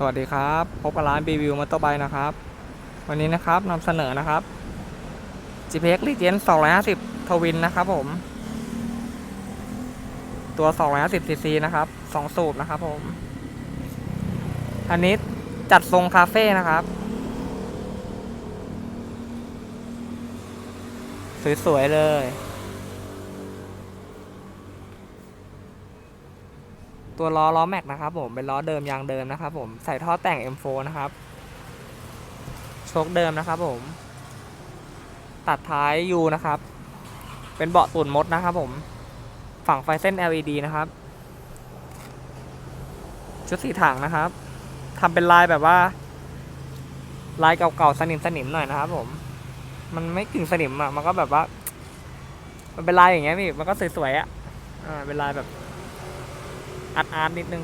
สวัสดีครับพบกับร้านบีวิวมอเตอร์ไบนะครับ วันนี้นะครับนำเสนอนะครับ GPX Legend 250ทวินนะครับผม ตัว 250 cc นะครับ 2 สูบนะครับผม อันนี้จัดทรงคาเฟ่นะครับ สวย ๆ เลย ตัวล้อล้อแม็กนะครับผมเป็นล้อเดิมยางเดิมนะครับผมใส่ท่อแต่ง M4 นะครับโชคเดิมนะครับผม ตัดท้าย U นะครับ เป็นเบาะตุ่นมดนะครับผมฝั่งไฟเส้น LED นะครับ ชุดสีถังนะครับทำเป็นลายแบบว่า ลายเก่าๆสนิมสนิมๆหน่อยนะครับผม มันไม่กึ่งสนิมอะมันก็แบบว่า มันเป็นลายอย่างเงี้ยพี่มันก็สวยๆอะอ่าเป็นลายแบบ อาร์ตอาร์ตนิดนึง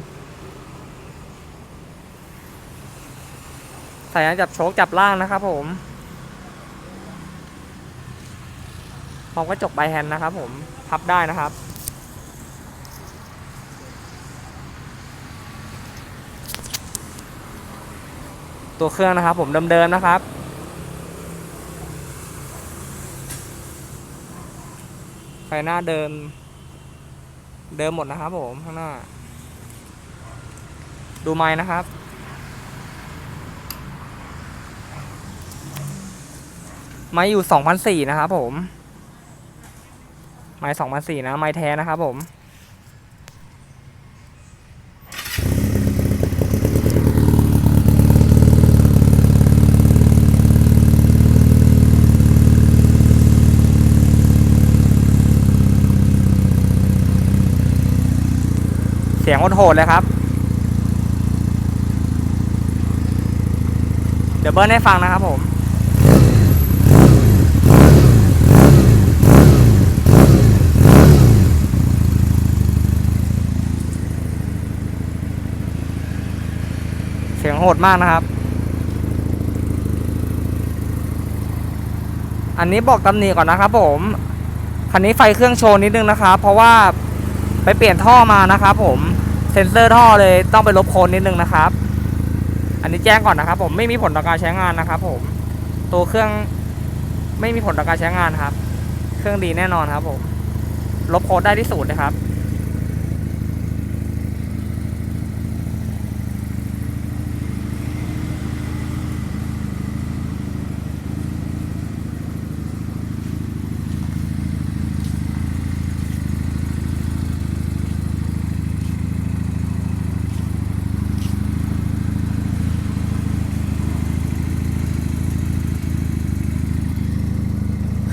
ใส่อันจับโชคจับล่างนะครับผมพร้อมกระจกใบแฮนด์นะครับผมพับได้นะครับตัวเครื่องนะครับผมเดิมๆนะครับ ไฟหน้าเดิม เดิมหมดนะครับผมข้างหน้า ดูไม้นะครับ ไม้อยู่สองพันสี่นะครับผม ไม้สองพันสี่นะ ไม้แท้นะครับผมเสียงโหดเลยครับ ดี๋ยวเบิร์นให้ฟังนะครับผมเสียงโหดมากนะครับ อันนี้บอกตำหนิก่อนนะครับผมคันนี้ไฟเครื่องโชว์นิดนึงนะครับ เพราะว่าไปเปลี่ยนท่อมานะครับผมเซ็นเซอร์ท่อเลยต้องไปลบโคนนิดนึงนะครับ อันนี้แจ้งก่อนนะครับ ผมไม่มีผลต่อการใช้งานนะครับ ผมตัวเครื่องไม่มีผลต่อการใช้งานครับ เครื่องดีแน่นอนครับ ผมลบโค้ดได้ที่ศูนย์นะครับ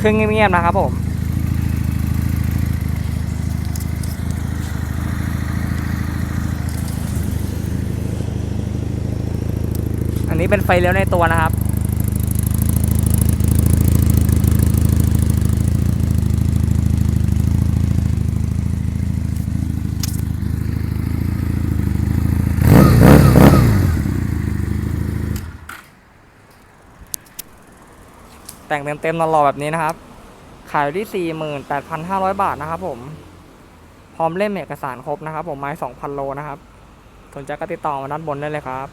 เครื่องเงียบๆนะครับผมอันนี้เป็นไฟเลี้ยวในตัวนะครับ แต่งเต็มๆตลอดแบบนี้นะครับ ขายอยู่ที่ 48,500 บาทนะครับ ผม พร้อมเล่มเอกสารครบนะครับ ผมไม้ 2,000 โลนะครับ สนใจก็ติดต่อมาด้านบนได้เลยครับ